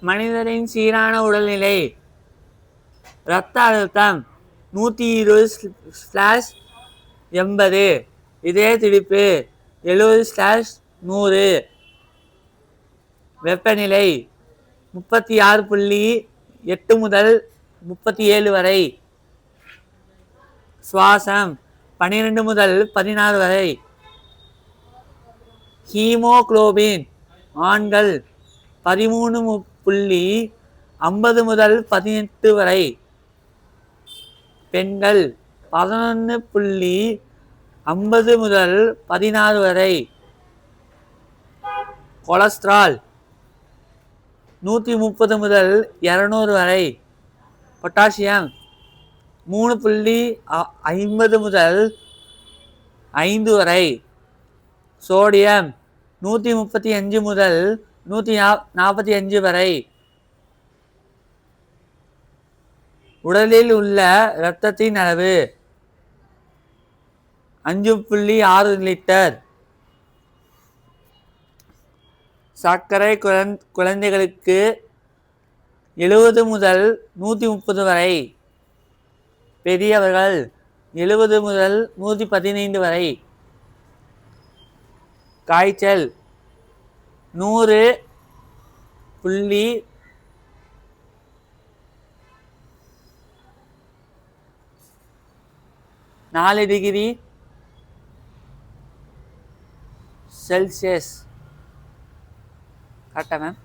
மனிதரின் சீரான உடல்நிலை. இரத்த அழுத்தம் நூற்றி இருபது ஸ்லாஷ் எண்பது. இதய துடிப்பு எழுபது ஸ்லாஷ் நூறு. வெப்பநிலை முப்பத்தி ஆறு புள்ளி எட்டு முதல் முப்பத்தி ஏழு வரை. சுவாசம் பன்னிரெண்டு முதல் பதினாறு வரை. ஹீமோக்ளோபின் ஆண்கள் பதிமூணு முப் புள்ளி ஐம்பது முதல் பதினெட்டு வரை. பெண்கள் பதினொன்று புள்ளி ஐம்பது முதல் பதினாறு வரை. கொலஸ்ட்ரால் நூற்றி முப்பது முதல் இரநூறு வரை. பொட்டாசியம் மூணு புள்ளி ஐம்பது முதல் ஐந்து வரை. சோடியம் நூற்றி முப்பத்தி அஞ்சு முதல் நூற்றி நா நாற்பத்தி அஞ்சு வரை. உடலில் உள்ள இரத்தத்தின் அளவு அஞ்சு புள்ளி ஆறு லிட்டர். சர்க்கரை குழந் குழந்தைகளுக்கு எழுபது முதல் நூற்றி முப்பது வரை. பெரியவர்கள் எழுபது முதல் நூற்றி பதினைந்து வரை. காய்ச்சல் நூறு புள்ளி நாலு டிகிரி செல்சியஸ். கரெக்டா மேம்